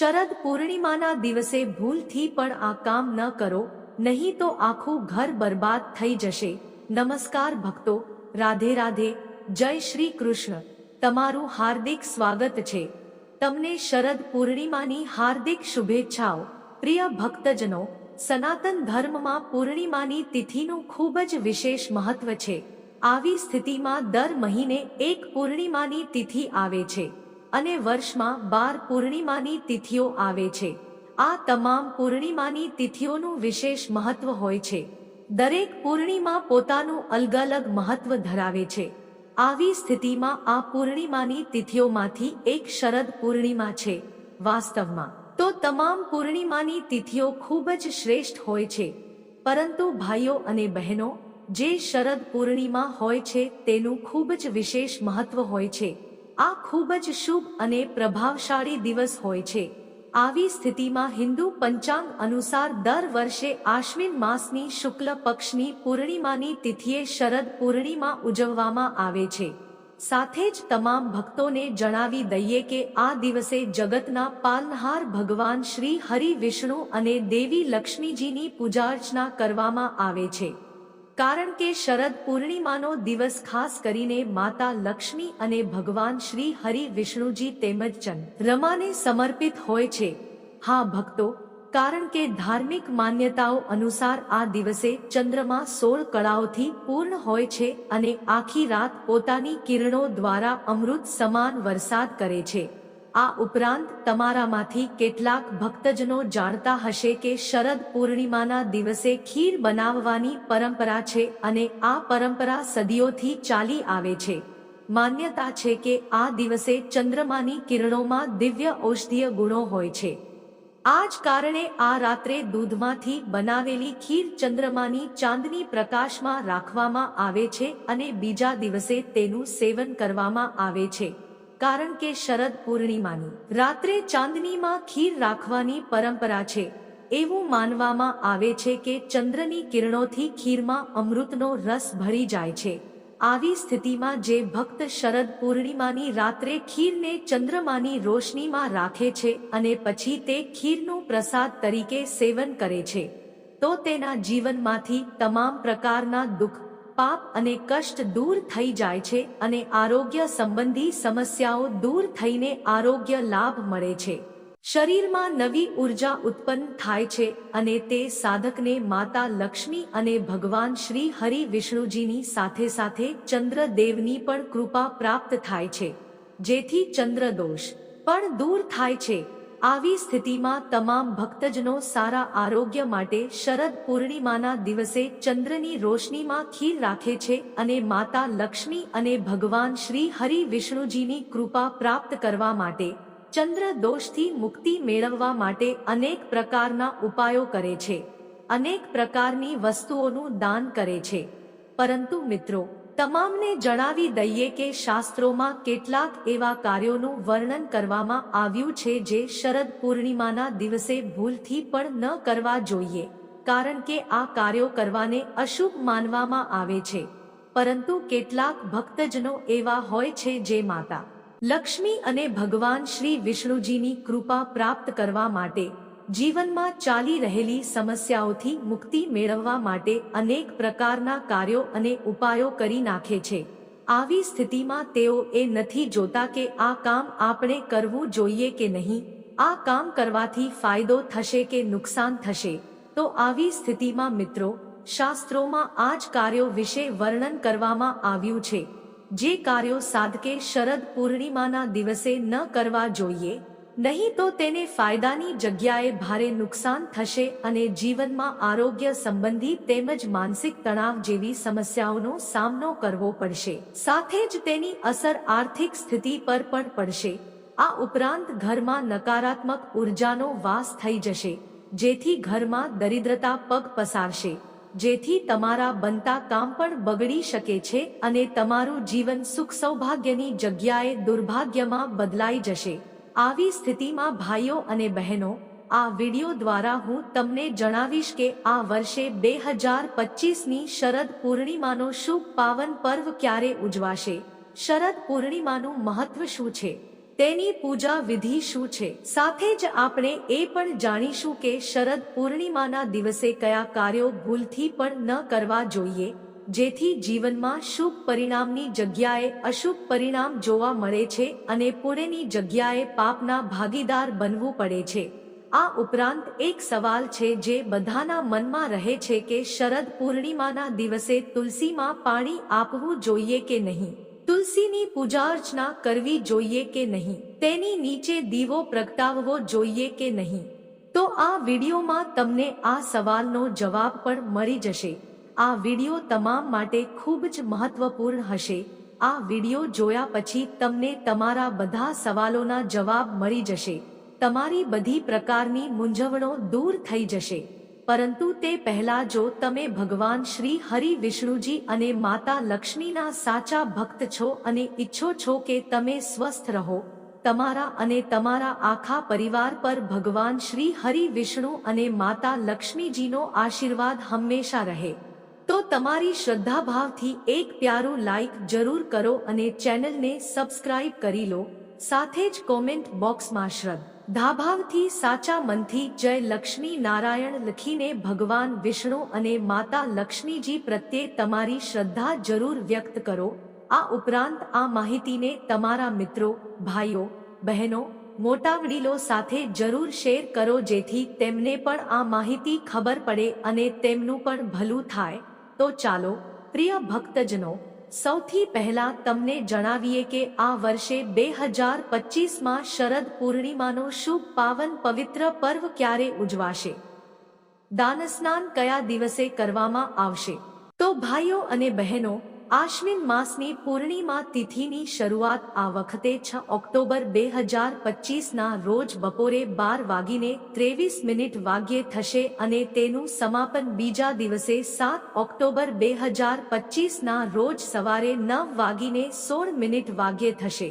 શરદ પૂર્ણિમાના દિવસે ભૂલથી પણ આ કામ ન કરો, નહીં તો આખું ઘર બરબાદ થઈ જશે. નમસ્કાર ભક્તો, રાધે રાધે, જય શ્રી કૃષ્ણ. તમારું હાર્દિક સ્વાગત છે. તમને શરદ પૂર્ણિમાની હાર્દિક શુભેચ્છાઓ. પ્રિય ભક્તજનો, સનાતન ધર્મમાં પૂર્ણિમાની તિથિનું ખૂબ જ વિશેષ મહત્વ છે. આવી સ્થિતિમાં દર મહિને એક પૂર્ણિમાની તિથિ આવે છે. અને વર્ષમાં બાર પૂર્ણિમાની તિથિઓ આવે છે. આ તમામ પૂર્ણિમાની તિથિઓનું વિશેષ મહત્વ હોય છે. દરેક પૂર્ણિમા પોતાનું અલગ અલગ મહત્વ ધરાવે છે. આવી સ્થિતિમાં આ પૂર્ણિમાની તિથિઓમાંથી એક શરદ પૂર્ણિમા છે, વાસ્તવમાં. તો તમામ પૂર્ણિમાની તિથિઓ ખૂબ જ શ્રેષ્ઠ હોય છે. પરંતુ ભાઈઓ અને બહેનો, જે શરદ પૂર્ણિમા હોય છે તેનું ખૂબ જ વિશેષ મહત્વ હોય છે. આ ખૂબ જ શુભ અને પ્રભાવશાળી દિવસ હોય છે. આવી સ્થિતિમાં હિન્દુ પંચાંગ અનુસાર દર વર્ષે આશ્વિન માસની શુક્લ પક્ષની પૂર્ણિમાની તિથિએ શરદ પૂર્ણિમા ઉજવવામાં આવે છે. સાથે જ તમામ ભક્તોને જણાવી દઈએ કે આ દિવસે જગતના પાલનહાર ભગવાન શ્રી હરિ વિષ્ણુ અને દેવી લક્ષ્મીજીની પૂજાર્ચના કરવામાં આવે છે. કારણ કે શરદ પૂર્ણિમાનો દિવસ ખાસ કરીને માતા લક્ષ્મી અને ભગવાન શ્રી હરિ વિષ્ણુજી તેમજ ચંદ રમાને સમર્પિત હોય છે. હા, ભક્તો, કારણ કે ધાર્મિક માન્યતાઓ અનુસાર આ દિવસે ચંદ્રમા સોળ કળાઓથી પૂર્ણ હોય છે અને આખી રાત પોતાની કિરણો દ્વારા અમૃત સમાન વરસાદ કરે છે. આ ઉપરાંત તમારામાંથી કેટલાક ભક્તજનો જાણતા હશે કે શરદ પૂર્ણિમાના દિવસે ખીર બનાવવાની પરંપરા છે અને આ પરંપરા સદીઓથી ચાલી આવે છે. માન્યતા છે કે આ દિવસે ચંદ્રમાની કિરણોમાં દિવ્ય ઔષધીય ગુણો હોય છે. આ જ કારણે આ રાત્રે દૂધમાંથી બનાવેલી ખીર ચંદ્રમાની ચાંદની પ્રકાશમાં રાખવામાં આવે છે અને બીજા દિવસે તેનું સેવન કરવામાં આવે છે. કારણ કે શરદ પૂર્ણિમાની રાત્રે ચાંદનીમાં ખીર રાખવાની પરંપરા છે. એવું માનવામાં આવે છે કે ચંદ્રની કિરણોથી ખીરમાં અમૃતનો રસ ભરી જાય છે. આવી સ્થિતિમાં જે ભક્ત શરદ પૂર્ણિમાની રાત્રે ખીરને ચંદ્રમાની રોશનીમાં રાખે છે અને પછી તે ખીરનું પ્રસાદ તરીકે સેવન કરે છે, તો તેના જીવનમાંથી તમામ પ્રકારના દુઃખ પાપ અને કષ્ટ દૂર થઈ જાય છે અને આરોગ્ય સંબંધી સમસ્યાઓ દૂર થઈને આરોગ્ય લાભ મળે છે. શરીરમાં નવી ઊર્જા ઉત્પન્ન થાય છે અને તે સાધકને માતા લક્ષ્મી અને ભગવાન શ્રી હરિ વિષ્ણુજીની સાથે સાથે ચંદ્રદેવની પણ કૃપા પ્રાપ્ત થાય છે. જેથી ચંદ્રદોષ પણ દૂર થાય છે. આવી સ્થિતિમાં તમામ ભક્તજનો સારા આરોગ્ય માટે શરદ પૂર્ણિમાના દિવસે ચંદ્રની રોશનીમાં ખીર રાખે છે અને માતા લક્ષ્મી અને ભગવાન શ્રી હરિ વિષ્ણુજીની કૃપા પ્રાપ્ત કરવા માટે ચંદ્ર દોષથી મુક્તિ મેળવવા માટે અનેક પ્રકારના ઉપાયો કરે છે. અનેક પ્રકારની વસ્તુઓનું દાન કરે છે. પરંતુ મિત્રો તમામને જણાવી દઈએ કે શાસ્ત્રોમાં કેટલાક એવા કાર્યોનું વર્ણન કરવામાં આવ્યું છે જે શરદ પૂર્ણિમાના દિવસે ભૂલથી પણ ન કરવા જોઈએ, કારણ કે આ કાર્યો કરવાને અશુભ માનવામાં આવે છે. પરંતુ કેટલાક ભક્તજનો એવા હોય છે જે માતા, લક્ષ્મી અને ભગવાન શ્રી વિષ્ણુજીની કૃપા પ્રાપ્ત કરવા માટે જીવનમાં ચાલી રહેલી સમસ્યાઓથી મુક્તિ મેળવવા માટે અનેક પ્રકારના કાર્યો અને ઉપાયો કરી નાખે છે. આવી સ્થિતિમાં તેઓ એ નથી જોતા કે આ કામ આપણે કરવું જોઈએ કે નહીં. આ કામ કરવાથી ફાયદો થશે કે નુકસાન થશે? તો આવી સ્થિતિમાં મિત્રો, શાસ્ત્રોમાં આ જ કાર્યો વિશે વર્ણન કરવામાં આવ્યું છે. જે કાર્યો સાધકે શરદ પૂર્ણિમાના દિવસે ન કરવા જોઈએ નહીં તો તેને ફાયદાની જગ્યાએ ભારે નુકસાન થશે અને જીવનમાં આરોગ્ય સંબંધી તેમજ માનસિક તણાવ જેવી સમસ્યાઓનો સામનો કરવો પડશે. સાથે જ તેની અસર આર્થિક સ્થિતિ પર પણ પડશે. આ ઉપરાંત ઘરમાં નકારાત્મક ઉર્જાનો વાસ થઈ જશે, જેથી ઘરમાં દરિદ્રતા પગ પસારશે, જેથી તમારા બનતા કામ પણ બગડી શકે છે અને તમારું જીવન સુખ સૌભાગ્યની જગ્યાએ દુર્ભાગ્યમાં બદલાઈ જશે. આવી સ્થિતિમાં ભાઈઓ અને બહેનો, આ વિડિયો દ્વારા હું તમને જણાવીશ કે આ વર્ષે બે હજાર પચીસની શરદ પૂર્ણિમાનો શુભ પાવન પર્વ ક્યારે ઉજવાશે? શરદ પૂર્ણિમાનું મહત્વ શું છે? તેની પૂજા વિધિ શું છે? સાથે જ આપણે એ પણ જાણીશું કે શરદ પૂર્ણિમાના દિવસે કયા કાર્યો ભૂલથી પણ ન કરવા જોઈએ. જેથી જીવનમાં શુભ પરિણામની જગ્યાએ અશુભ પરિણામ જોવા મળે છે અને પુણેની જગ્યાએ પાપના ભાગીદાર બનવું પડે છે. આ ઉપરાંત એક સવાલ છે જે બધાના મનમાં રહે છે કે શરદ પૂર્ણિમાના દિવસે તુલસીમાં પાણી આપવું જોઈએ કે નહીં? તુલસીની પૂજા અર્ચના કરવી જોઈએ કે નહીં? તેની નીચે દીવો પ્રગટાવવો જોઈએ કે નહીં? તો આ વિડીયોમાં તમને આ સવાલનો જવાબ પણ મળી જશે. આ વીડિયો તમામ માટે ખૂબ જ મહત્વપૂર્ણ હશે. આ વીડિયો જોયા પછી તમને તમારા બધા સવાલોના જવાબ મળી જશે. તમારી બધી પ્રકારની મૂંઝવણો દૂર થઈ જશે. પરંતુ તે પહેલા જો તમે ભગવાન શ્રી હરિ વિષ્ણુજી અને માતા લક્ષ્મીના સાચા ભક્ત છો અને ઈચ્છો છો કે તમે સ્વસ્થ રહો, તમારા અને તમારા આખા પરિવાર પર ભગવાન શ્રી હરિ વિષ્ણુ અને માતા લક્ષ્મીજીનો આશીર્વાદ હંમેશા રહે. તો તમારી શ્રદ્ધાભાવથી એક પ્યારું લાઈક જરૂર કરો અને ચેનલને સબસ્ક્રાઇબ કરી લો, સાથે જ કોમેન્ટ બોક્સમાં શ્રદ્ધ. ધાભાવથી સાચા મનથી જય લક્ષ્મી નારાયણ લખીને ભગવાન વિષ્ણુ અને માતા લક્ષ્મીજી પ્રત્યે તમારી શ્રદ્ધા જરૂર વ્યક્ત કરો. આ ઉપરાંત આ માહિતીને તમારા મિત્રો, ભાઈઓ, બહેનો, મોટા વડીલો સાથે જરૂર શેર કરો જેથી તેમને પણ આ માહિતી ખબર પડે અને તેમનું પણ ભલું થાય. તો ચાલો, પ્રિય ભક્તજનો, સૌથી પહેલા તમને જણાવીએ કે આ વર્ષે બે હજાર પચીસમાં શરદ પૂર્ણિમાનો શુભ પાવન પવિત્ર પર્વ ક્યારે ઉજવાશે? દાનસ્નાન કયા દિવસે કરવામાં આવશે? તો ભાઈઓ અને બહેનો આશ્વિન માસની પૂર્ણિમા તિથિની શરૂઆત આ વખતે છ ઓક્ટોબર બે હજાર પચીસના રોજ બપોરે બાર વાગીને ત્રેવીસ મિનિટ વાગ્યે થશે અને તેનું સમાપન બીજા દિવસે સાત ઓક્ટોબર બે હજાર પચીસના રોજ સવારે નવ વાગીને સોળ મિનિટ વાગ્યે થશે.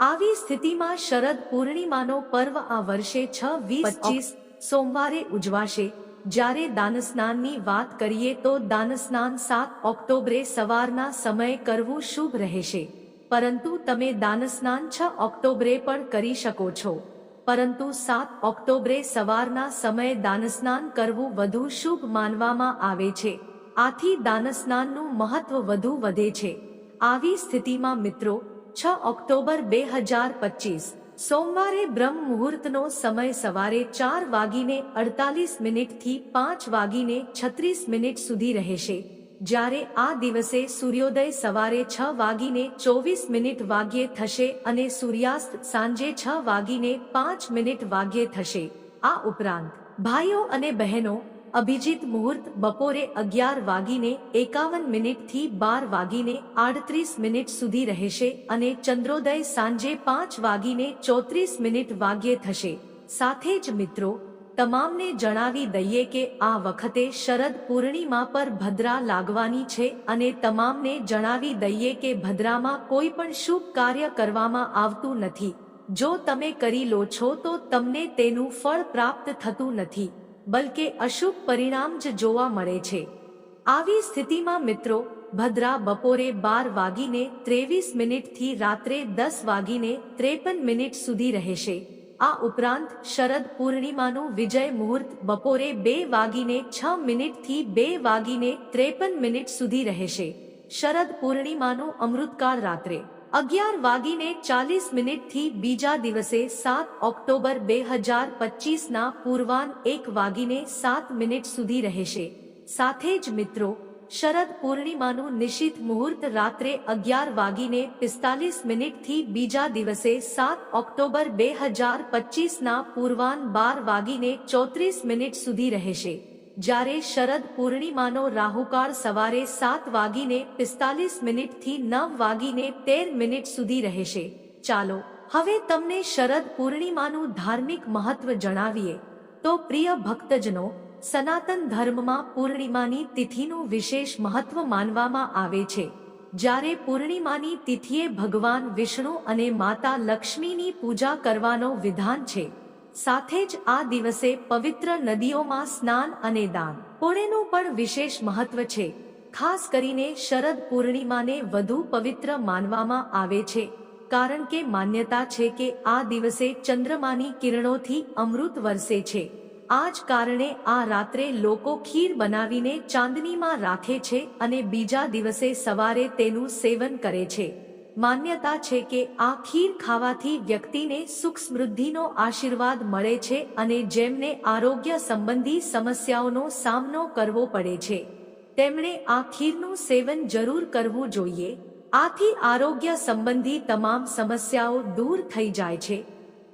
આવી સ્થિતિમાં શરદ પૂર્ણિમાનો પર્વ આ વર્ષે છ વીસ સોમવારે ઉજવાશે. જ્યારે દાનસ્નાનની વાત કરીએ તો દાનસ્નાન સાત ઓક્ટોબરે સવારના સમયે કરવું શુભ રહેશે. પરંતુ તમે દાનસ્નાન છ ઓક્ટોબરે પણ કરી શકો છો. પરંતુ સાત ઓક્ટોબરે સવારના સમયે દાનસ્નાન કરવું વધુ શુભ માનવામાં આવે છે. આથી દાનસ્નાનનું મહત્વ વધુ વધે છે. આવી સ્થિતિમાં મિત્રો, છ ઓક્ટોબર બે હજાર પચીસ સોમવારે બ્રહ્મ મુહૂર્તનો સમય સવારે ચાર વાગીને અડતાલીસ મિનિટથી પાંચ વાગીને છત્રીસ મિનિટ સુધી રહેશે. જ્યારે આ દિવસે સૂર્યોદય સવારે છ વાગીને ચોવીસ મિનિટ વાગ્યે થશે અને સૂર્યાસ્ત સાંજે છ વાગીને પાંચ મિનિટ વાગ્યે થશે. આ ઉપરાંત, ભાઈઓ અને બહેનો અભિજીત મુહૂર્ત બપોરે અગિયાર વાગીને એકાવન મિનિટથી બાર વાગીને આડત્રીસ મિનિટ સુધી રહેશે અને ચંદ્રોદય સાંજે પાંચ વાગીને ચોત્રીસ મિનિટ વાગ્યે થશે. સાથે જ મિત્રો, તમામને જણાવી દઈએ કે આ વખતે શરદ પૂર્ણિમા પર ભદ્રા લાગવાની છે અને તમામને જણાવી દઈએ કે ભદ્રામાં કોઈ પણ શુભ કાર્ય કરવામાં આવતું નથી. જો તમે કરી લો છો તો તમને તેનું ફળ પ્રાપ્ત થતું નથી. બલકે અશુભ પરિણામ જ જોવા મળે છે. આવી સ્થિતિમાં મિત્રો, ભદ્રા બપોરે બાર વાગીને ત્રેવીસ મિનિટથી રાત્રે દસ વાગીને ત્રેપન મિનિટ સુધી રહેશે. આ ઉપરાંત શરદ પૂર્ણિમાનું વિજય મુહૂર્ત બપોરે બે વાગીને છ મિનિટથી બે વાગીને ત્રેપન મિનિટ સુધી રહેશે. શરદ પૂર્ણિમાનું અમૃતકાળ રાત્રે. અગિયાર વાગીને ચાલીસ મિનિટથી બીજા દિવસે સાત ઓક્ટોબર બે હજાર પચીસના પૂર્વાન એક વાગીને સાત મિનિટ સુધી રહેશે. સાથે જ મિત્રો, શરદ પૂર્ણિમાનું નિશ્ચિત મુહૂર્ત રાત્રે અગિયાર વાગીને પિસ્તાલીસ મિનિટથી બીજા દિવસે સાત ઓક્ટોબર બે હજાર પચીસના પૂર્વાન બાર વાગીને ચોત્રીસ મિનિટ સુધી રહેશે. જ્યારે શરદ પૂર્ણિમાનો રાહુકાળ સવારે સાત વાગીને પિસ્તાલીસ મિનિટથી નવ વાગીને તેર મિનિટ સુધી રહેશે. ચાલો, હવે તમને શરદ પૂર્ણિમાનું ધાર્મિક મહત્વ જણાવીએ. તો પ્રિય ભક્તજનો, સનાતન ધર્મમાં પૂર્ણિમાની તિથિનું વિશેષ મહત્વ માનવામાં આવે છે. જ્યારે પૂર્ણિમાની તિથિએ ભગવાન વિષ્ણુ અને માતા લક્ષ્મીની પૂજા કરવાનો વિધાન છે સાથે જ આ દિવસે પવિત્ર નદીઓમાં સ્નાન અને દાન. પુણ્યનું પણ વિશેષ મહત્વ છે. ખાસ કરીને શરદ પૂર્ણિમાને વધુ પવિત્ર માનવામાં આવે છે. કારણ કે માન્યતા છે કે આ દિવસે ચંદ્રમાની કિરણોથી અમૃત વરસે છે. આ જ કારણે આ રાત્રે લોકો ખીર બનાવીને ચાંદનીમાં રાખે છે અને બીજા દિવસે સવારે તેનું સેવન કરે છે. માન્યતા છે કે આ ખીર ખાવાથી વ્યક્તિને સુખ સમૃદ્ધિનો આશીર્વાદ મળે છે અને જેમને આરોગ્ય સંબંધી સમસ્યાઓનો સામનો કરવો પડે છે. તેમણે આ ખીરનું સેવન જરૂર કરવું જોઈએ. આથી આરોગ્ય સંબંધી તમામ સમસ્યાઓ દૂર થઈ જાય છે.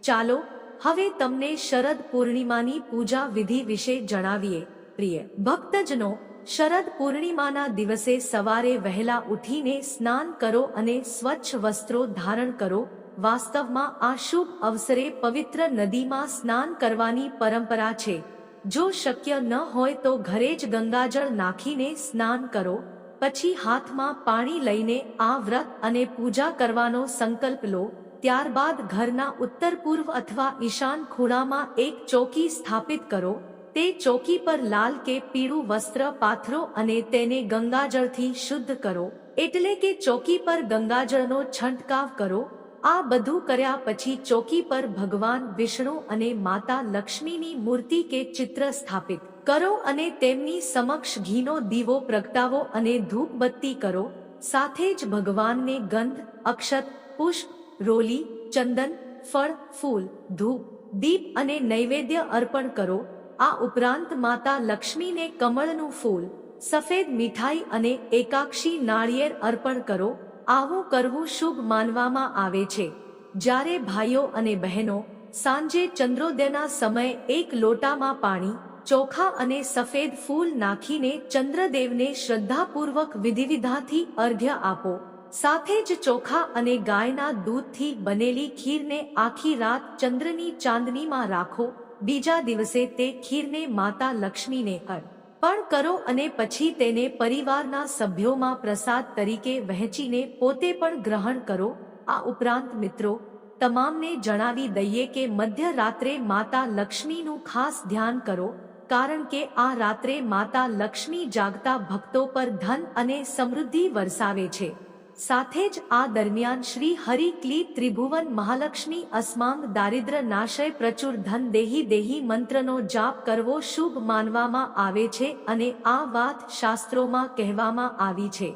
ચાલો, હવે તમને શરદ પૂર્ણિમાની પૂજા વિધિ વિશે જણાવીએ. પ્રિય ભક્તજનો શરદ પૂર્ણિમાના દિવસે સવારે વહેલા ઉઠીને સ્નાન કરો અને સ્વચ્છ વસ્ત્રો ધારણ કરો. વાસ્તવમાં આ શુભ અવસરે પવિત્ર નદીમાં સ્નાન કરવાની પરંપરા છે. જો શક્ય ન હોય તો ઘરે જ ગંગાજળ નાખીને સ્નાન કરો. પછી હાથમાં પાણી લઈને આ વ્રત અને પૂજા કરવાનો સંકલ્પ લો. ત્યારબાદ ઘરના ઉત્તર પૂર્વ અથવા ઈશાન ખૂણામાં એક ચોકી સ્થાપિત કરો. તે ચોકી પર લાલ કે પીળું વસ્ત્ર પાથરો અને તેને ગંગાજળથી શુદ્ધ કરો, એટલે કે ચોકી પર ગંગાજળનો છંટકાવ કરો. આ બધું કર્યા પછી ચોકી પર ભગવાન વિષ્ણુ અને માતા લક્ષ્મીની મૂર્તિ કે ચિત્ર સ્થાપિત કરો અને તેમની સમક્ષ ઘીનો દીવો પ્રગટાવો અને ધૂપબત્તી કરો. સાથે જ ભગવાનને ગંધ, અક્ષત, પુષ્પ, રોલી, ચંદન, ફળ, ફૂલ, ધૂપ, દીપ અને નૈવેદ્ય અર્પણ કરો. આ ઉપરાંત માતા લક્ષ્મીને કમળનું ફૂલ, સફેદ મીઠાઈ અને એકાક્ષી નાળિયેર અર્પણ કરો. આવું કરવું શુભ માનવામાં આવે છે. જ્યારે ભાઈઓ અને બહેનો સાંજે ચંદ્રોદયના સમયે એક લોટામાં પાણી, ચોખા અને સફેદ ફૂલ નાખીને ચંદ્રદેવને શ્રદ્ધાપૂર્વક વિધિવિધાથી અર્ઘ્ય આપો. સાથે જ ચોખા અને ગાયના દૂધથી બનેલી ખીરને આખી રાત ચંદ્રની ચાંદનીમાં રાખો. બીજા દિવસે તે ખીરને માતા લક્ષ્મીને અર્પણ કરો અને પછી તેને પરિવારના સભ્યોમાં પ્રસાદ તરીકે વહેંચીને પોતે પણ ગ્રહણ કરો. આ ઉપરાંત મિત્રો, તમામને જણાવી દઈએ કે મધ્યરાત્રે માતા લક્ષ્મીનું ખાસ ધ્યાન કરો, કારણ કે આ રાત્રે માતા લક્ષ્મી જાગતા ભક્તો પર ધન અને સમૃદ્ધિ વરસાવે છે. સાથે જ આ દરમિયાન શ્રી હરિ ક્લી ત્રિભુવન મહાલક્ષ્મી અસ્માંગ દારિદ્ર નાશય પ્રચુર ધન દેહી દેહી મંત્રનો જાપ કરવો શુભ માનવામાં આવે છે અને આ વાત શાસ્ત્રોમાં કહેવામાં આવી છે.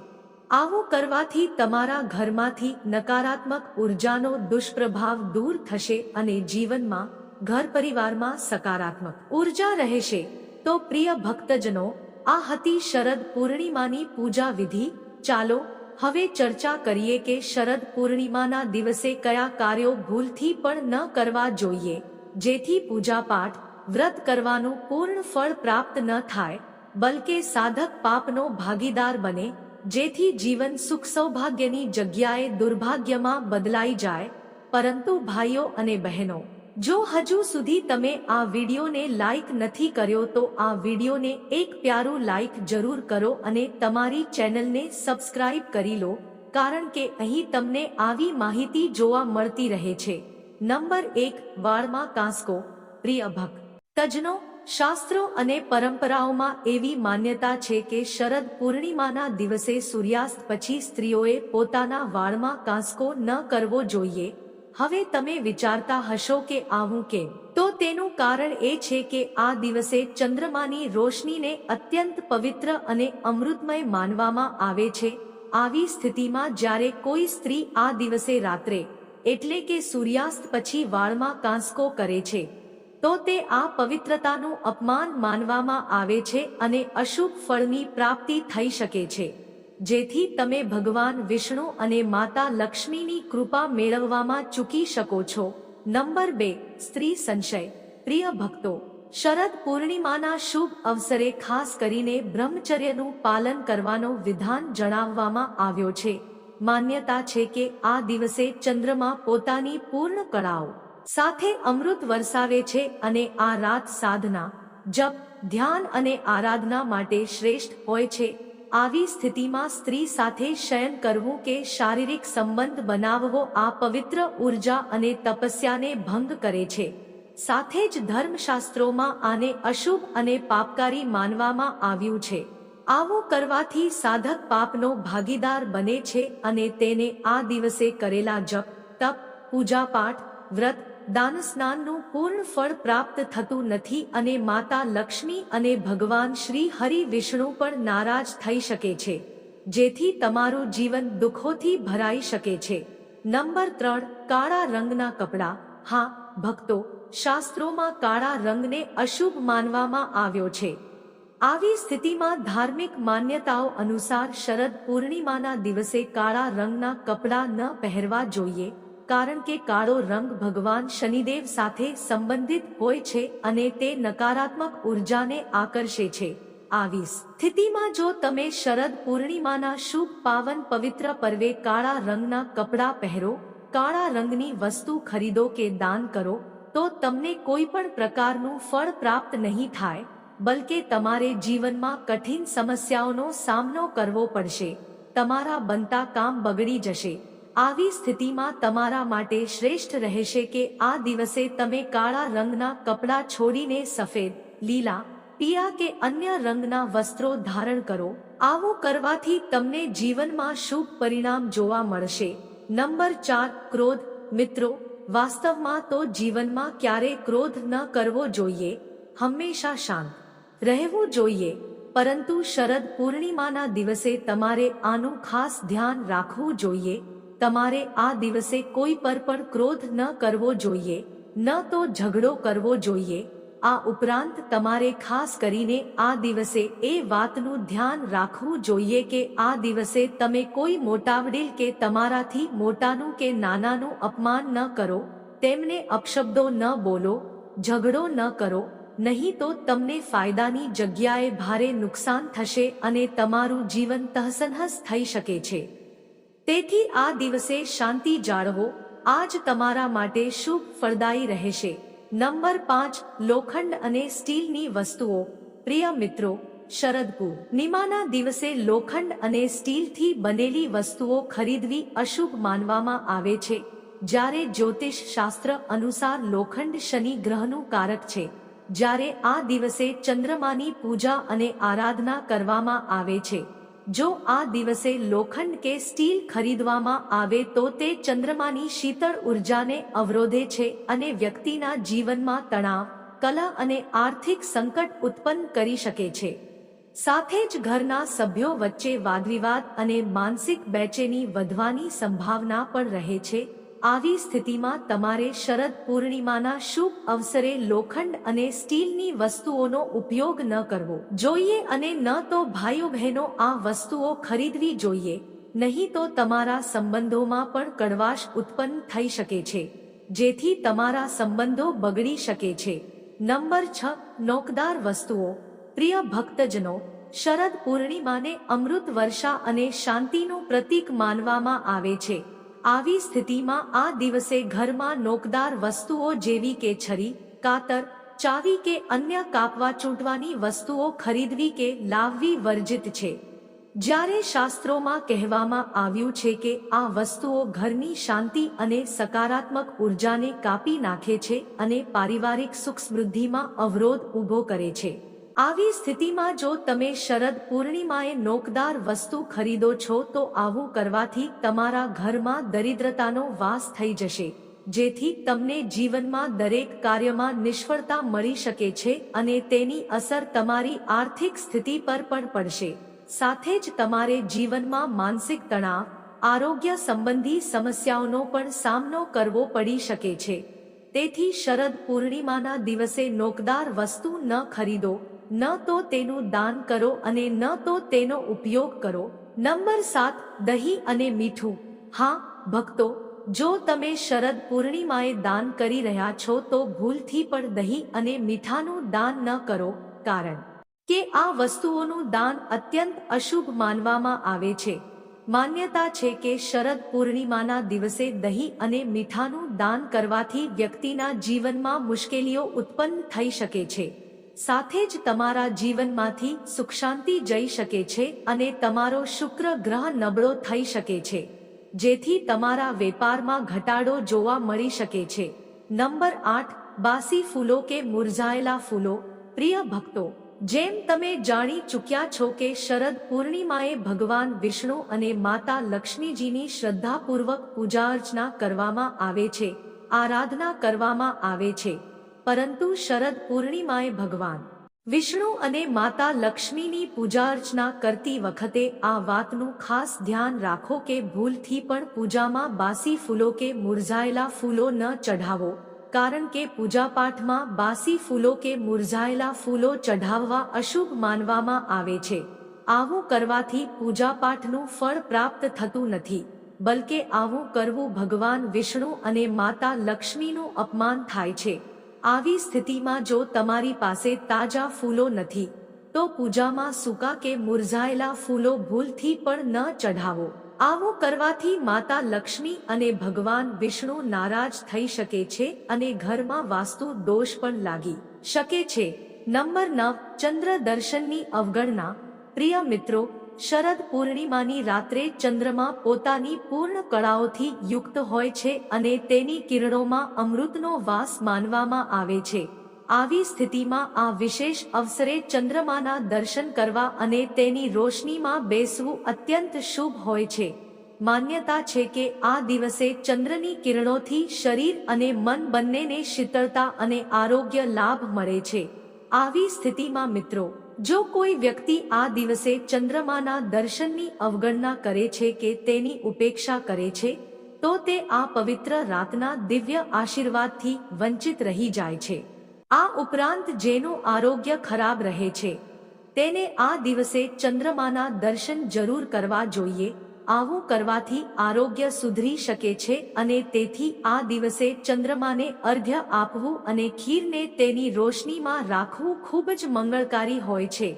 આવું કરવાથી તમારા ઘરમાંથી નકારાત્મક ઉર્જાનો દુષ્પ્રભાવ દૂર થશે અને જીવનમાં ઘર પરિવારમાં સકારાત્મક ઊર્જા રહેશે. તો પ્રિય ભક્તજનો, આ હતી શરદ પૂર્ણિમાની પૂજા વિધિ. ચાલો હવે ચર્ચા કરીએ કે શરદ પૂર્ણિમાના દિવસે કયા કાર્યો ભૂલથી પણ ન કરવા જોઈએ, જેથી પૂજાપાઠ વ્રત કરવાનું પૂર્ણ ફળ પ્રાપ્ત ન થાય, બલકે સાધક પાપનો ભાગીદાર બને, જેથી જીવન સુખ સૌભાગ્યની જગ્યાએ દુર્ભાગ્યમાં બદલાઈ જાય, પરંતુ ભાઈઓ અને બહેનો જો હજુ સુધી તમે આ વિડીયોને લાઇક નથી કર્યો તો આ વિડીયોને એક પ્યારું લાઇક જરૂર કરો અને તમારી ચેનલને સબસ્ક્રાઇબ કરી લો, કારણ કે અહીં તમને આવી માહિતી જોવા મળતી રહે છે. નંબર એક, વાળમાં કાંસકો, પ્રિય ભક્ત. તજનો શાસ્ત્રો અને પરંપરાઓમાં એવી માન્યતા છે કે શરદ પૂર્ણિમાના દિવસે સૂર્યાસ્ત પછી સ્ત્રીઓએ પોતાના વાળમાં કાંસકો ન કરવો જોઈએ. હવે તમે વિચારતા હશો કે આવું કેમ? તો તેનું કારણ એ છે કે આ દિવસે ચંદ્રમાની રોશનીને અત્યંત પવિત્ર અને અમૃતમય માનવામાં આવે છે. આવી સ્થિતિમાં જ્યારે કોઈ સ્ત્રી આ દિવસે રાત્રે, એટલે કે સૂર્યાસ્ત પછી વાળમાં કાંસકો કરે છે, તો તે આ પવિત્રતાનું અપમાન માનવામાં આવે છે અને અશુભ ફળની પ્રાપ્તિ થઈ શકે છે. જેથી તમે ભગવાન વિષ્ણુ અને માતા લક્ષ્મીની કૃપા મેળવવામાં ચૂકી શકો છો. નંબર બે, સ્ત્રી સંશય. પ્રિય ભક્તો, શરદ પૂર્ણિમાના શુભ અવસરે ખાસ કરીને બ્રહ્મચર્યનું પાલન કરવાનો વિધાન જણાવવામાં આવ્યો છે. માન્યતા છે કે આ દિવસે ચંદ્રમા પોતાની પૂર્ણ કળાઓ સાથે અમૃત વરસાવે છે અને આ રાત સાધના, જપ, ધ્યાન અને આરાધના માટે શ્રેષ્ઠ હોય છે. આવી સ્થિતિમાં સ્ત્રી સાથે શયન કરવું કે શારીરિક સંબંધ બનાવવો આ પવિત્ર ઊર્જા અને તપસ્યાને ભંગ કરે છે. સાથે જ ધર્મશાસ્ત્રોમાં આને અશુભ અને પાપકારી માનવામાં આવ્યું છે. આવું કરવાથી સાધક પાપનો ભાગીદાર બને છે અને તેને આ દિવસે કરેલા જપ, તપ, પૂજાપાઠ, વ્રત દાન સ્નાનનું પૂર્ણ ફળ પ્રાપ્ત થતું નથી અને માતા લક્ષ્મી અને ભગવાન શ્રી હરિ વિષ્ણુ પણ નારાજ થઈ શકે છે, જેથી તમારું જીવન દુઃખોથી ભરાઈ શકે છે. નંબર ત્રણ, કાળા રંગના કપડાં. હા, ભક્તો, શાસ્ત્રોમાં કાળા રંગને અશુભ માનવામાં આવ્યો છે. આવી સ્થિતિમાં ધાર્મિક માન્યતાઓ અનુસાર શરદ પૂર્ણિમાના દિવસે કાળા રંગના કપડાં ન પહેરવા જોઈએ. કારણ કે કાળો રંગ ભગવાન શનિદેવ સાથે સંબંધિત હોય છે અને તે નકારાત્મક ઉર્જાને આકર્ષે છે. આવી સ્થિતિમાં જો તમે શરદ પૂર્ણિમાના શુભ પાવન પવિત્ર પર્વે કાળા રંગના કપડાં પહેરો, કાળા રંગની વસ્તુ ખરીદો કે દાન કરો, તો તમને કોઈ પણ પ્રકારનું ફળ પ્રાપ્ત નહીં થાય, બલકે તમારે જીવનમાં કઠિન સમસ્યાઓનો સામનો કરવો પડશે. તમારા બનતા કામ બગડી જશે. આવી સ્થિતિમાં તમારા માટે શ્રેષ્ઠ રહેશે કે આ દિવસે તમે કાળા રંગના કપડાં છોડીને સફેદ, લીલા, પીળા કે અન્ય રંગના વસ્ત્રો ધારણ કરો. આવું કરવાથી તમને જીવનમાં શુભ પરિણામ જોવા મળશે. નંબર ચાર, ક્રોધ. મિત્રો, વાસ્તવમાં તો જીવનમાં ક્યારે ક્રોધ ન કરવો જોઈએ. હંમેશા શાંત રહેવું જોઈએ. પરંતુ શરદ પૂર્ણિમાના દિવસે તમારે આનું ખાસ ધ્યાન રાખવું જોઈએ. તમારે આ દિવસે કોઈ પર પણ ક્રોધ ન કરવો જોઈએ, ન તો ઝઘડો કરવો જોઈએ. આ ઉપરાંત તમારે ખાસ કરીને આ દિવસે એ વાતનું ધ્યાન રાખવું જોઈએ કે આ દિવસે તમે કોઈ મોટાવડીલ કે તમારાથી મોટાનું કે નાનાનું અપમાન ન કરો, તેમને અપશબ્દો ન બોલો, ઝઘડો ન કરો, નહીં તો તમને ફાયદાની જગ્યાએ ભારે નુકસાન થશે અને તમારું જીવન તહસનહસ થઈ શકે છે. તેથી આ દિવસે શાંતિ જાળવો. આજ તમારા માટે શુભ ફળદાયી રહેશે. નંબર પાંચ, લોખંડ અને સ્ટીલની વસ્તુઓ. પ્રિય મિત્રો, શરદપુ. નિમાના દિવસે લોખંડ અને સ્ટીલથી બનેલી વસ્તુઓ ખરીદવી અશુભ માનવામાં આવે છે. જ્યારે જ્યોતિષ શાસ્ત્ર અનુસાર લોખંડ શનિ ગ્રહનું કારક છે. જ્યારે આ દિવસે ચંદ્રમાની પૂજા અને આરાધના કરવામાં આવે છે. જો આ દિવસે લોખંડ કે સ્ટીલ ખરીદવામાં આવે તો તે ચંદ્રમાની શીતળ ઉર્જાને અવરોધે છે અને વ્યક્તિના જીવનમાં તણાવ, કલા અને આર્થિક સંકટ ઉત્પન્ન કરી શકે છે. સાથે જ ઘરના સભ્યો વચ્ચે વાદવિવાદ અને માનસિક બેચેની વધવાની સંભાવના પણ રહે છે. આવી સ્થિતિમાં તમારે શરદ પૂર્ણિમાના શુભ અવસરે લોખંડ અને સ્ટીલની વસ્તુઓનો ઉપયોગ ન કરવો. જોઈએ અને ન તો ભાઈઓ બહેનો આ વસ્તુઓ ખરીદવી જોઈએ. નહીં તો તમારા સંબંધોમાં પણ કડવાશ ઉત્પન્ન થઈ શકે છે, જેથી તમારા સંબંધો બગડી શકે છે. નંબર છ, નોકદાર વસ્તુઓ. પ્રિય ભક્તજનો, શરદ પૂર્ણિમાને અમૃત વર્ષા અને શાંતિનું પ્રતીક માનવામાં આવે છે. આવી સ્થિતિમાં આ દિવસે ઘરમાં નોકદાર વસ્તુઓ જેવી કે છરી, કાતર, ચાવી કે અન્ય કાપવા ચૂંટવાની વસ્તુઓ ખરીદવી કે લાવવી વર્જિત છે. જ્યારે શાસ્ત્રોમાં કહેવામાં આવ્યું છે કે આ વસ્તુઓ ઘરની શાંતિ અને સકારાત્મક ઉર્જાને કાપી નાખે છે અને પારિવારિક સુખ સમૃદ્ધિમાં અવરોધ ઊભો કરે છે. આવી સ્થિતિમાં જો તમે શરદ પૂર્ણિમાએ નોકદાર વસ્તુ ખરીદો છો, તો આવું કરવાથી તમારા ઘરમાં દરિદ્રતાનો વાસ થઈ જશે, જેથી તમને જીવનમાં દરેક કાર્યમાં નિષ્ફળતા મળી શકે છે અને તેની અસર તમારી આર્થિક સ્થિતિ પર પણ પડશે. સાથે જ તમારે જીવનમાં માનસિક તણાવ, આરોગ્ય સંબંધી સમસ્યાઓનો પણ સામનો કરવો પડી શકે છે. તેથી શરદ પૂર્ણિમાના દિવસે નોકદાર વસ્તુ ન ખરીદો ન તો તેનું દાન કરો અને ન તો તેનો ઉપયોગ કરો. નંબર સાત, દહીં અને મીઠું. હા, ભક્તો, જો તમે શરદ પૂર્ણિમાએ દાન કરી રહ્યા છો તો ભૂલથી પણ દહીં અને મીઠાનું દાન ન કરો, કારણ કે આ વસ્તુઓનું દાન અત્યંત અશુભ માનવામાં આવે છે. માન્યતા છે કે શરદ પૂર્ણિમાના દિવસે દહીં અને મીઠાનું દાન કરવાથી વ્યક્તિના જીવનમાં મુશ્કેલીઓ ઉત્પન્ન થઈ શકે છે. સાથે જ તમારા જીવનમાંથી સુખ શાંતિ જઈ શકે છે અને તમારો શુક્ર ગ્રહ નબળો થઈ શકે છે. જેથી તમારા વેપારમાં ઘટાડો જોવા મળી શકે છે. નંબર આઠ, બાસી ફૂલો કે મુરઝાયેલા ફૂલો. પ્રિય ભક્તો, જેમ તમે જાણી ચૂક્યા છો કે શરદ પૂર્ણિમાએ ભગવાન વિષ્ણુ અને માતા લક્ષ્મીજીની શ્રદ્ધાપૂર્વક પૂજા અર્ચના કરવામાં આવે છે, આરાધના કરવામાં આવે છે પરંતુ શરદ પૂર્ણિમાએ ભગવાન વિષ્ણુ અને માતા લક્ષ્મીની પૂજા અર્ચના કરતી વખતે આ વાતનું ખાસ ધ્યાન રાખો કે ભૂલથી પણ પૂજામાં બાસી ફૂલો કે મુરઝાયેલા ફૂલો ન ચઢાવો, કારણ કે પૂજાપાઠમાં બાસી ફૂલો કે મુરઝાયેલા ફૂલો ચઢાવવા અશુભ માનવામાં આવે છે. આવું કરવાથી પૂજાપાઠનું ફળ પ્રાપ્ત થતું નથી, બલકે આવું કરવું ભગવાન વિષ્ણુ અને માતા લક્ષ્મીનું અપમાન થાય છે. આવી સ્થિતિમાં જો તમારી પાસે તાજા ફૂલો નથી, તો પૂજામાં સૂકા કે મુરઝાયેલા ફૂલો ભૂલથી પણ ન ચઢાવો. આવું કરવાથી માતા લક્ષ્મી અને ભગવાન વિષ્ણુ નારાજ થઈ શકે છે અને ઘરમાં વાસ્તુ દોષ પણ લાગી શકે છે. નંબર નવ ચંદ્ર દર્શનની અવગણના. પ્રિય મિત્રો શરદ પૂર્ણિમાની રાત્રે ચંદ્રમા પોતાની પૂર્ણ કળાઓથી યુક્ત હોય છે અને તેની કિરણોમાં અમૃતનો વાસ માનવામાં આવે છે. આવી સ્થિતિમાં આ વિશેષ અવસરે ચંદ્રમાના દર્શન કરવા અને તેની રોશનીમાં બેસવું અત્યંત શુભ હોય છે. માન્યતા છે કે આ દિવસે ચંદ્રની કિરણોથી શરીર અને મન બંનેને શીતળતા અને આરોગ્ય લાભ મળે છે. આવી સ્થિતિમાં મિત્રો જો કોઈ વ્યક્તિ આ દિવસે ચંદ્રમાના દર્શનની અવગણના કરે છે કે તેની ઉપેક્ષા કરે છે, તો તે આ પવિત્ર રાતના દિવ્ય આશીર્વાદથી વંચિત રહી જાય છે. આ ઉપરાંત જેનું આરોગ્ય ખરાબ રહે છે. તેને આ દિવસે ચંદ્રમાના દર્શન જરૂર કરવા જોઈએ આવું કરવાથી આરોગ્ય સુધરી શકે છે અને તેથી આ દિવસે ચંદ્રમાને અર્ઘ્ય આપવું અને ખીરને તેની રોશનીમાં રાખવું ખૂબ જ મંગળકારી હોય છે.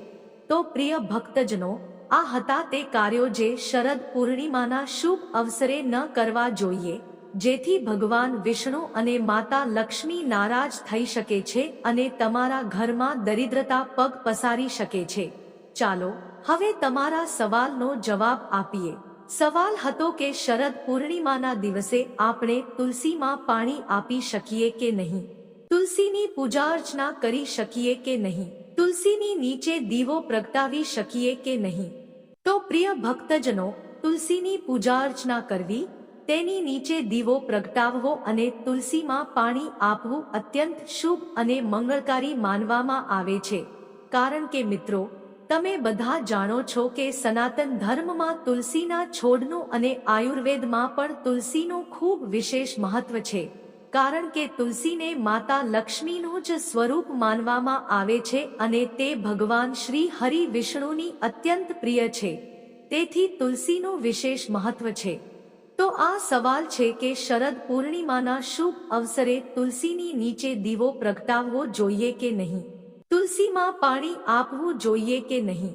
તો પ્રિય ભક્તજનો, આ હતા તે કાર્યો જે શરદ પૂર્ણિમાના શુભ અવસરે ન કરવા જોઈએ, જેથી ભગવાન વિષ્ણુ અને માતા લક્ષ્મી નારાજ થઈ શકે છે અને તમારા ઘરમાં દરિદ્રતા પગ પસારી શકે છે. ચાલો, હવે તમારા સવાલનો જવાબ આપીએ. સવાલ હતો કે શરદ પૂર્ણિમાના દિવસે આપણે તુલસીમાં પાણી આપી શકીએ કે નહીં? તુલસીની પૂજા અર્ચના કરી શકીએ કે નહીં? તુલસીની નીચે દીવો પ્રગટાવી શકીએ કે નહીં? તો પ્રિય ભક્તજનો, તુલસીની પૂજા અર્ચના કરવી, તેની નીચે દીવો પ્રગટાવવો અને તુલસીમાં પાણી આપવું અત્યંત શુભ અને મંગળકારી માનવામાં આવે છે. કારણ કે મિત્રો તમે બધા જાણો છો કે સનાતન ધર્મમાં તુલસીના છોડનું અને આયુર્વેદમાં પણ તુલસીનું ખૂબ વિશેષ મહત્વ છે. કારણ કે તુલસીને માતા લક્ષ્મીનું જ સ્વરૂપ માનવામાં આવે છે અને તે ભગવાન શ્રી હરિ વિષ્ણુની અત્યંત પ્રિય છે. તેથી તુલસીનું વિશેષ મહત્વ છે. તો આ સવાલ છે કે શરદ પૂર્ણિમાના શુભ અવસરે તુલસીની નીચે દીવો પ્રગટાવવો જોઈએ કે નહીં? તુલસીમાં પાણી આપવું જોઈએ કે નહીં?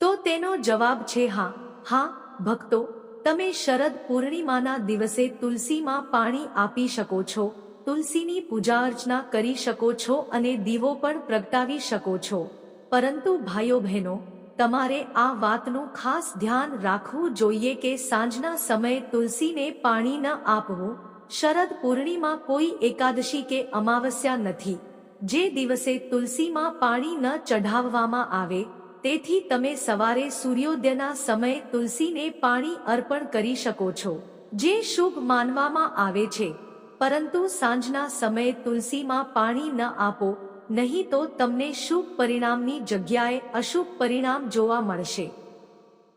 તો તેનો જવાબ છે હા. હા, ભક્તો, તમે શરદ પૂર્ણિમાના દિવસે તુલસીમાં પાણી આપી શકો છો, તુલસીની પૂજા અર્ચના કરી શકો છો અને દીવો પણ પ્રગટાવી શકો છો. પરંતુ ભાઈઓ બહેનો, તમારે આ વાતનું ખાસ ધ્યાન રાખવું જોઈએ કે સાંજના સમયે તુલસીને પાણી ન આપવું, શરદ પૂર્ણિમા કોઈ એકાદશી કે અમાવસ્યા નથી. જે દિવસે તુલસીમાં પાણી ન ચઢાવવામાં આવે, તેથી તમે સવારે સૂર્યોદયના સમયે તુલસીને પાણી અર્પણ કરી શકો છો, જે શુભ માનવામાં આવે છે. પરંતુ સાંજના સમયે તુલસીમાં પાણી ન આપો, નહીં તો તમને શુભ પરિણામની જગ્યાએ અશુભ પરિણામ જોવા મળશે.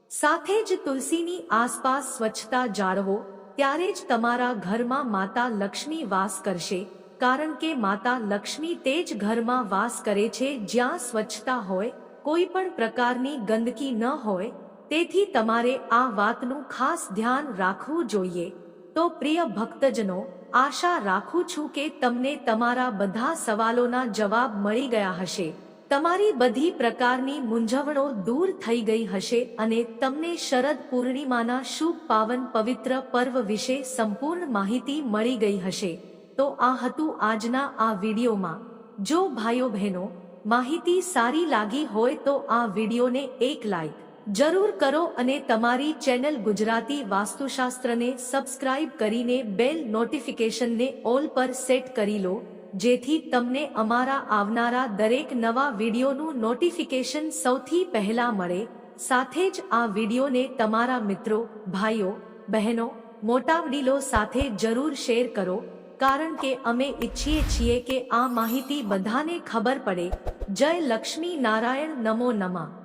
સાથે જ તુલસીની આસપાસ સ્વચ્છતા જાળવો, ત્યારે જ તમારા ઘરમાં માતા લક્ષ્મી વાસ કરશે કારણ કે માતા લક્ષ્મી તે જ ઘરમાં વાસ કરે છે, જ્યાં સ્વચ્છતા હોય, કોઈ પણ પ્રકારની ગંદકી ન હોય, તેથી તમારે આ વાતનું ખાસ ધ્યાન રાખવું જોઈએ. તો પ્રિય ભક્તજનો, આશા રાખું છું કે તમને તમારા બધા સવાલોના જવાબ મળી ગયા હશે. તમારી બધી પ્રકારની મૂંઝવણો દૂર થઈ ગઈ હશે અને તમને શરદ પૂર્ણિમાના શુભ પાવન પવિત્ર પર્વ વિશે સંપૂર્ણ માહિતી મળી ગઈ હશે. તો આ હતું આજના આ વિડીયોમાં. જો ભાઈઓ બહેનો, માહિતી સારી લાગી હોય તો આ વિડીયોને એક લાઈક જરૂર કરો અને તમારી ચેનલ ગુજરાતી વાસ્તુશાસ્ત્રને સબસ્ક્રાઇબ કરીને બેલ નોટિફિકેશનને ઓલ પર સેટ કરી લો, જેથી તમને અમારા આવનારા દરેક નવા વિડીયોનું નોટિફિકેશન સૌથી પહેલા મળે. સાથે જ આ વિડીયોને તમારા મિત્રો, ભાઈઓ, બહેનો, મોટા વડીલો સાથે જરૂર શેર કરો કારણ કે અમે ઈચ્છીએ છીએ કે આ માહિતી બધાને ખબર પડે. જય લક્ષ્મી નારાયણ નમો નમઃ.